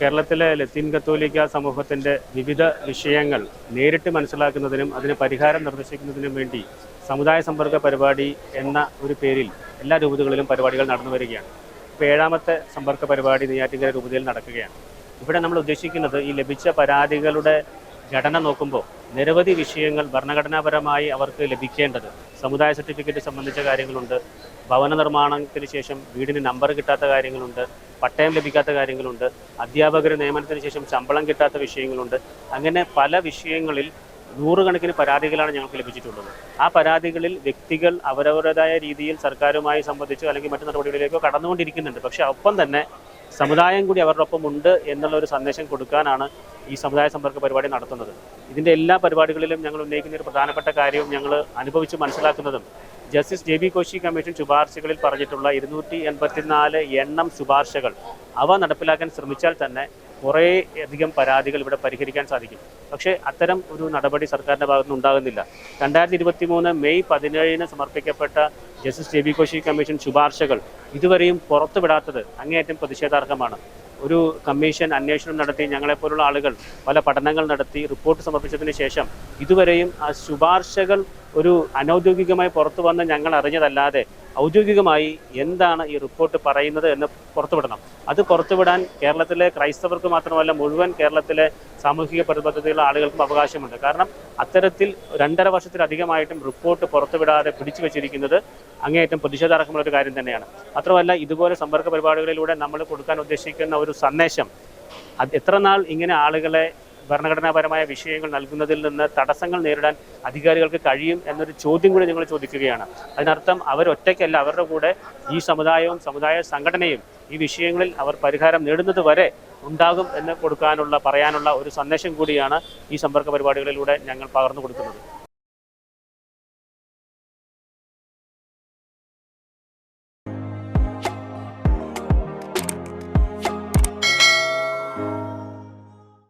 കേരളത്തിലെ ലത്തീൻ കത്തോലിക്ക സമൂഹത്തിന്റെ വിവിധ വിഷയങ്ങൾ നേരിട്ട് മനസ്സിലാക്കുന്നതിനും അതിന് പരിഹാരം നിർദ്ദേശിക്കുന്നതിനും വേണ്ടി സമുദായ സമ്പർക്ക പരിപാടി എന്ന ഒരു പേരിൽ എല്ലാ രൂപതകളിലും പരിപാടികൾ നടന്നു വരികയാണ്. ഇപ്പോൾ ഏഴാമത്തെ സമ്പർക്ക പരിപാടി നെയ്യാറ്റിങ്കര രൂപതയിൽ നടക്കുകയാണ്. ഇവിടെ നമ്മൾ ഉദ്ദേശിക്കുന്നത് ഈ ലഭിച്ച പരാതികളുടെ ഘടന നോക്കുമ്പോൾ നിരവധി വിഷയങ്ങൾ ഭരണഘടനാപരമായി അവർക്ക് ലഭിക്കേണ്ടത് സമുദായ സർട്ടിഫിക്കറ്റ് സംബന്ധിച്ച കാര്യങ്ങളുണ്ട്. ഭവന നിർമ്മാണത്തിന് ശേഷം വീടിന് നമ്പർ കിട്ടാത്ത കാര്യങ്ങളുണ്ട്. പട്ടയം ലഭിക്കാത്ത കാര്യങ്ങളുണ്ട്. അധ്യാപകർ നിയമനത്തിന് ശേഷം ശമ്പളം കിട്ടാത്ത വിഷയങ്ങളുണ്ട്. അങ്ങനെ പല വിഷയങ്ങളിൽ നൂറുകണക്കിന് പരാതികളാണ് ഞങ്ങൾക്ക് ലഭിച്ചിട്ടുള്ളത്. ആ പരാതികളിൽ വ്യക്തികൾ അവരവരുടേതായ രീതിയിൽ സർക്കാരുമായി സംബന്ധിച്ചോ അല്ലെങ്കിൽ മറ്റു നടപടികളിലേക്കോ കടന്നുകൊണ്ടിരിക്കുന്നുണ്ട്. പക്ഷേ ഒപ്പം തന്നെ സമുദായം കൂടി അവരുടെ ഒപ്പം ഉണ്ട് എന്നുള്ള ഒരു സന്ദേശം കൊടുക്കാനാണ് ഈ സമുദായ സമ്പർക്ക പരിപാടി നടത്തുന്നത്. ഇതിന്റെ എല്ലാ പരിപാടികളിലും ഞങ്ങൾ ഉന്നയിക്കുന്ന ഒരു പ്രധാനപ്പെട്ട കാര്യവും ഞങ്ങൾ അനുഭവിച്ച് മനസ്സിലാക്കുന്നതും justice J B Koshy commission ശുപാർശകളിൽ പറഞ്ഞിട്ടുള്ള ഇരുന്നൂറ്റി എൺപത്തിനാല് എണ്ണം ശുപാർശകൾ അവ നടപ്പിലാക്കാൻ ശ്രമിച്ചാൽ തന്നെ കുറേ അധികം പരാതികൾ ഇവിടെ പരിഹരിക്കാൻ സാധിക്കും. പക്ഷേ അത്തരം ഒരു നടപടി സർക്കാരിന്റെ ഭാഗത്തുനിന്ന് ഉണ്ടാകുന്നില്ല. രണ്ടായിരത്തി ഇരുപത്തി മൂന്ന് മെയ് പതിനേഴിന് സമർപ്പിക്കപ്പെട്ട justice J B Koshy commission ശുപാർശകൾ ഇതുവരെയും പുറത്തുവിടാത്തത് അങ്ങേയറ്റം പ്രതിഷേധാർഹമാണ്. ഒരു കമ്മീഷൻ അന്വേഷണം നടത്തി ഞങ്ങളെപ്പോലുള്ള ആളുകൾ പല പഠനങ്ങൾ നടത്തി റിപ്പോർട്ട് സമർപ്പിച്ചതിന് ശേഷം ഇതുവരെയും ആ ശുപാർശകൾ ഒരു അനൗദ്യോഗികമായി പുറത്തു വന്ന് ഞങ്ങൾ അറിഞ്ഞതല്ലാതെ ഔദ്യോഗികമായി എന്താണ് ഈ റിപ്പോർട്ട് പറയുന്നത് എന്ന് പുറത്തുവിടണം. അത് പുറത്തുവിടാൻ കേരളത്തിലെ ക്രൈസ്തവർക്ക് മാത്രമല്ല മുഴുവൻ കേരളത്തിലെ സാമൂഹിക പ്രതിബദ്ധതയുള്ള ആളുകൾക്കും അവകാശമുണ്ട്. കാരണം അത്തരത്തിൽ രണ്ടര വർഷത്തിലധികമായിട്ടും റിപ്പോർട്ട് പുറത്തുവിടാതെ പിടിച്ചു വെച്ചിരിക്കുന്നത് അങ്ങേയറ്റം പ്രതിഷേധാർഹമുള്ള ഒരു കാര്യം തന്നെയാണ്. മാത്രമല്ല ഇതുപോലെ സമ്പർക്ക പരിപാടികളിലൂടെ നമ്മൾ കൊടുക്കാൻ ഉദ്ദേശിക്കുന്ന ഒരു സന്ദേശം എത്ര നാൾ ഇങ്ങനെ ആളുകളെ ഭരണഘടനാപരമായ വിഷയങ്ങൾ നൽകുന്നതിൽ നിന്ന് തടസ്സങ്ങൾ നേരിടാൻ അധികാരികൾക്ക് കഴിയും എന്നൊരു ചോദ്യം കൂടി നിങ്ങൾ ചോദിക്കുകയാണ്. അതിനർത്ഥം അവരൊറ്റയ്ക്കല്ല അവരുടെ കൂടെ ഈ സമുദായവും സമുദായ സംഘടനയും ഈ വിഷയങ്ങളിൽ അവർ പരിഹാരം നേടുന്നത് വരെ ഉണ്ടാകും എന്ന് കൊടുക്കാനുള്ള പറയാനുള്ള ഒരു സന്ദേശം കൂടിയാണ് ഈ സമ്പർക്ക പരിപാടികളിലൂടെ ഞങ്ങൾ പകർന്നു കൊടുക്കുന്നത്.